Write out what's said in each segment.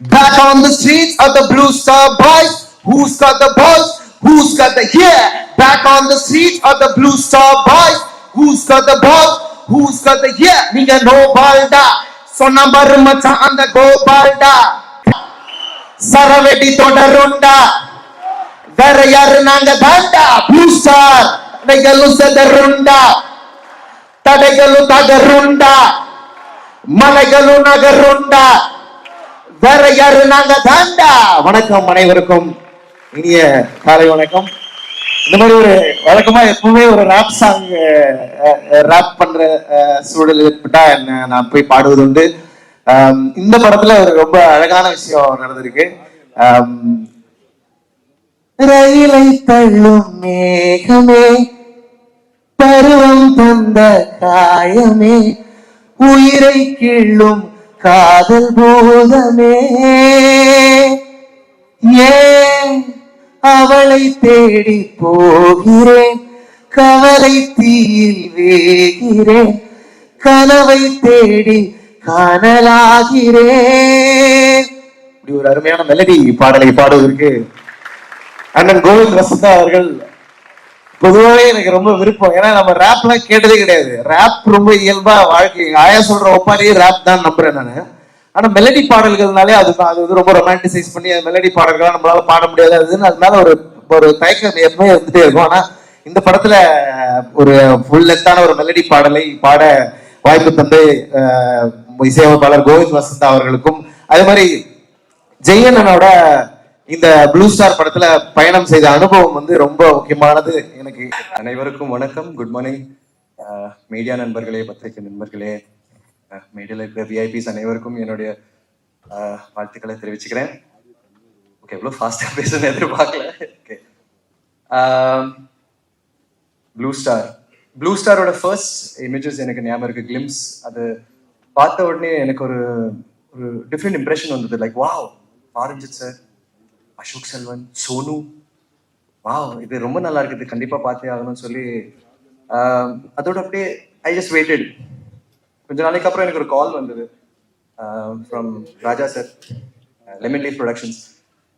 Back on the streets of the Blue Star Boys. Who's got the balls? Who's got the yeah? Back on the streets of the Blue Star Boys. Who's got the balls? Who's got the yeah? நீங்க no பால்டா சொன்ன பாரு மச்சான் அந்த கோபால்டா சரவெடி தொடருண்டா வேற யாரு நாங்க தாண்டா blue star தடைகளும் செதருண்டா தடைகளும் தகருண்டா மலைகளும் நகருண்டா வேற யாரு நாங்க தாண்டா. வணக்கம் அனைவருக்கும். இனிய காலை வணக்கம். இந்த மாதிரி ஒரு வழக்கமா எப்பவுமே ஒரு ரேப் சாங் ரேப் பண்ற சூழல் ஏற்பட்டா என்ன நான் போய் பாடுவது உண்டு இந்த படத்துல ஒரு ரொம்ப அழகான விஷயம் நடந்திருக்கு. ரயிலை தள்ளும் மேகமே பருவம் தந்த காயமே உயிரை கிள்ளும் காதல் போதமே ஏன் அவளை தேடி போகிறேன்? கவலை தீயில் வேகிறேன். கனவை தேடி காணலாகிறேன். இப்படி ஒரு அருமையான மெலடி பாடலை பாடுவதற்கு அண்ணன் கோவிந்த் வசந்தா அவர்கள் பொதுவாகவே எனக்கு ரொம்ப விருப்பம். ஏன்னா நம்ம ரேப்லாம் கேட்டதே கிடையாது. ரேப் ரொம்ப இயல்பா வாழ்க்கை. ஆயா சொல்ற ஒப்பாரியே ரேப் தான் நம்புறேன் நான். ஆனா மெலடி பாடல்கள்னாலே அது அது வந்து ரொம்ப ரொமான்டிசைஸ் பண்ணி மெலடி பாடல்கள்லாம் நம்மளால பாட முடியாது. அதுன்னு அதனால ஒரு ஒரு தயக்கம் எப்பவுமே இருந்துட்டே இருக்கும். ஆனா இந்த படத்துல ஒரு ஃபுல் லென்த்தான ஒரு மெலடி பாடலை பாட வாய்ப்பு தந்து இசையமைப்பாளர் கோவிந்த் வசந்தா அவர்களுக்கும் அதே மாதிரி ஜெயண்ணனோட இந்த ப்ளூ ஸ்டார் படத்துல பயணம் செய்த அனுபவம் வந்து ரொம்ப முக்கியமானது எனக்கு. அனைவருக்கும் வணக்கம். குட் மார்னிங் மீடியா நண்பர்களே பத்திரிகை நண்பர்களே மீடியாவில் இருக்கிற விஐபிஸ் அனைவருக்கும் என்னுடைய வாழ்த்துக்களை தெரிவிச்சுக்கிறேன். ஓகே எவ்வளோ ஃபாஸ்ட்டாக பேசுன்னு எதிர்பார்க்கல. ஓகே ப்ளூ ஸ்டார் ப்ளூ ஸ்டாரோட ஃபர்ஸ்ட் இமேஜஸ் எனக்கு ஞாபகம் இருக்கு கிளிம்ஸ் அது பார்த்த உடனே எனக்கு ஒரு ஒரு டிஃப்ரெண்ட் இம்ப்ரெஷன் வந்தது. Like wow Ranjith sir Ashok Selvan Sonu. Wow இது ரொம்ப நல்லா இருக்குது. கண்டிப்பாக பார்த்தே ஆகணும்னு சொல்லி அதோட அப்படியே ஐ ஜஸ்ட் வெயிட்டட் கொஞ்ச நாளைக்கு அப்புறம் எனக்கு ஒரு கால் வந்தது. From Raja sir lemon leaf productions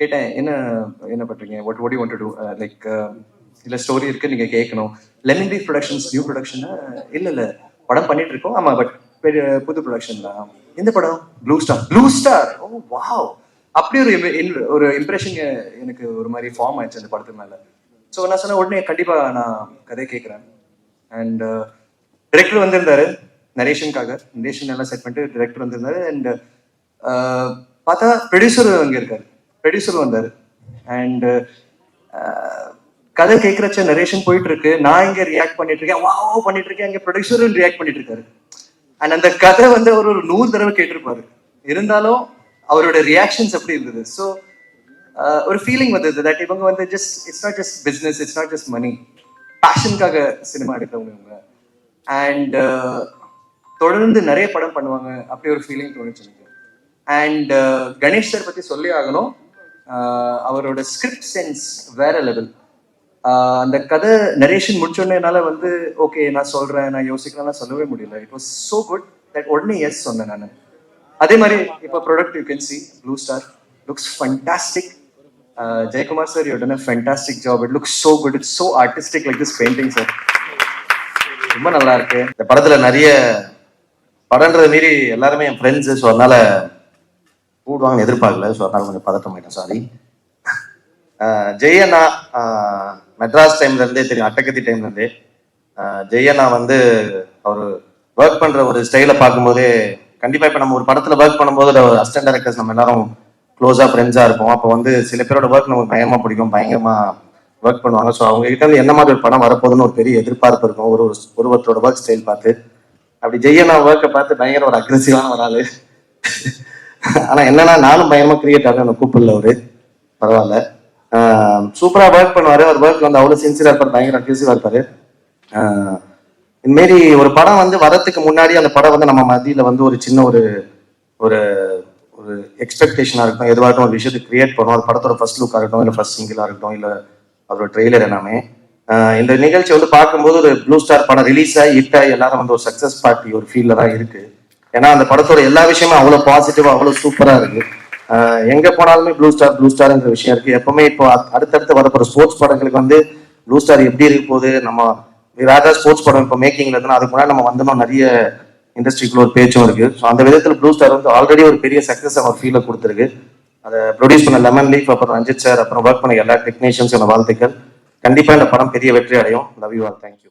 கேட்டேன் என்ன என்ன பண்ணுறீங்க what what you want to do like இல்லை ஸ்டோரி இருக்குது நீங்கள் கேட்கணும். Lemon leaf productions new production இல்லை இல்லை. படம் பண்ணிட்டு இருக்கோம். ஆமாம் பட் புது ப்ரொடக்ஷன் தான். எந்த படம்? Blue star blue star oh wow அப்படி ஒரு ஒரு இம்ப்ரெஷன் எனக்கு ஒரு மாதிரி ஃபார்ம் ஆயிடுச்சு அந்த படத்து மேல. ஸோ நான் சொன்ன உடனே கண்டிப்பா நான் கதை கேட்குறேன். அண்ட் டிரெக்டர் uh, வந்திருந்தாரு நரேஷனுக்காக. Uh, uh, நரேஷன் எல்லாம் செட் பண்ணிட்டு டிரெக்டர் வந்திருந்தாரு. அண்ட் பார்த்தா ப்ரொடியூசர் அங்கே இருக்காரு. ப்ரொடியூசர் வந்தார். அண்ட் கதை கேட்குறச்ச நரேஷன் போயிட்டு இருக்கு நான் இங்கே ரியாக்ட் பண்ணிட்டு இருக்கேன். வாவ் பண்ணிட்டு இருக்கேன். இங்கே ப்ரொடியூசரும் ரியாக்ட் பண்ணிட்டு இருக்காரு. அண்ட் அந்த கதை வந்து அவர் ஒரு நூறு தடவை கேட்டிருப்பாரு. இருந்தாலும் அவரோட ரியாக்ஷன்ஸ் எப்படி இருந்தது? ஸோ uh, ஒரு ஃபீலிங் வந்தது தட் இவங்க வந்து just it's not just business it's not just money பேஷனுக்காக cinema எடுத்தவங்க இவங்க. அண்ட் uh, தொடர்ந்து நிறைய படம் பண்ணுவாங்க. அப்படி ஒரு ஃபீலிங் தோணுச்சு எனக்கு. அண்ட் uh, கணேஷ் சார் பற்றி சொல்லி ஆகணும். அவரோட ஸ்கிரிப்ட் சென்ஸ் வேற லெவல் அந்த கதை நரேஷன் முடிச்சோடனேனால வந்து ஓகே நான் சொல்றேன் நான் யோசிக்கிறேன் சொல்லவே முடியல. It was so good that உடனே எஸ் சொன்னேன் நான். அதே மாதிரி இப்போ product you can see blue star looks fantastic Jayakumar sir you done a fantastic job it looks so good it's so artistic like this painting sir ரொம்ப நல்லா இருக்கு. இந்த படத்துல நிறைய படன்றது மீறி எல்லாருமே என் ஃப்ரெண்ட்ஸு ஸோ அதனால கூடுவாங்கன்னு எதிர்பார்க்கல. ஸோ அதனால கொஞ்சம் பதட்டம் ஆயிட்டேன். சாரி uh, ஜெயண்ணா uh, மெட்ராஸ் டைம்ல இருந்தே தெரியும் அட்டகத்தி டைம்ல இருந்தே. Uh, ஜெயண்ணா வந்து அவர் ஒர்க் பண்ற ஒரு ஸ்டைலை பார்க்கும்போதே கண்டிப்பா இப்ப நம்ம ஒரு படத்துல ஒர்க் பண்ணும்போது அசிஸ்டன்ட் டேரக்டர்ஸ் நம்ம எல்லாரும் க்ளோஸா ஃப்ரெண்ட்ஸா இருப்போம். அப்போ வந்து சில பேரோட ஒர்க் நமக்கு பயங்கரமா பிடிக்கும். பயங்கரமா ஒர்க் பண்ணுவாங்க. ஸோ அவங்க கிட்ட என்ன மாதிரி ஒரு படம் வரப்போகுதுன்னு ஒரு பெரிய எதிர்பார்ப்பு இருக்கும். ஒரு ஒரு- ஒருவத்தோட ஒர்க் ஸ்டைல் பார்த்து. அப்படி ஜெய்யனா ஒர்க்கை பார்த்து பயங்கர ஒரு அக்ரெசிவான ஒரு ஆளு. ஆனா என்னன்னா நானும் பயங்கரமா கிரியேட் ஆகும் எனக்கு கூப்பிடல அவரு. பரவாயில்ல. சூப்பரா ஒர்க் பண்ணுவாரு. அவர் ஒர்க் வந்து அவ்வளவு சின்சியரா இருப்பாரு. பயங்கர அக்ரெசிவா இருப்பாரு. இதுமாரி ஒரு படம் வந்து வரத்துக்கு முன்னாடி அந்த படம் வந்து நம்ம மத்தியில வந்து ஒரு சின்ன ஒரு ஒரு ஒரு எக்ஸ்பெக்டேஷனா இருக்கட்டும் எதுவாகட்டும் ஒரு விஷயத்தை கிரியேட் பண்ணுவோம் அது படத்தோட ஃபர்ஸ்ட் லுக்காக இருக்கட்டும் இல்லை ஃபர்ஸ்ட் சிங்கிளாக இருக்கட்டும் இல்லை அதோட ட்ரெய்லர் எல்லாமே. இந்த நிகழ்ச்சி வந்து பார்க்கும்போது ஒரு ப்ளூ ஸ்டார் படம் ரிலீஸ் ஆகி ஹிட் ஆகி எல்லாரும் வந்து ஒரு சக்ஸஸ் பார்ட்டி ஒரு ஃபீல்ல தான் இருக்கு. ஏன்னா அந்த படத்தோட எல்லா விஷயமும் அவ்வளோ பாசிட்டிவாக அவ்வளோ சூப்பராக இருக்கு. எங்கே எங்க போனாலுமே ப்ளூ ஸ்டார் ப்ளூ ஸ்டார்ங்கிற விஷயம் இருக்கு. எப்பவுமே இப்போ அடுத்தடுத்து வரப்போற ஸ்போர்ட்ஸ் படங்களுக்கு வந்து ப்ளூ ஸ்டார் எப்படி இருக்க போகுது நம்ம வேற ஏதாவது ஸ்போர்ட்ஸ் படம் இப்போ மேக்கிங்ல இருக்குன்னா அதுக்கு முன்னாடி நம்ம வந்தோம் நிறைய இண்டஸ்ட்ரிக்குள்ள ஒரு பேச்சும் இருக்கு. ஸோ அந்த விதத்தில் ப்ளூ ஸ்டார் வந்து ஆல்ரெடி ஒரு பெரிய சக்ஸஸ் அவர் ஃபீலை கொடுத்துருக்கு. அதை ப்ரொடியூஸ் பண்ண லெமன் லீஃப் அப்புறம் ரஞ்சித் சார் அப்புறம் ஒர்க் பண்ண எல்லா டெக்னீஷியன்ஸோட வாழ்த்துக்கள். கண்டிப்பாக இந்த படம் பெரிய வெற்றி அடையும். Love you all thank you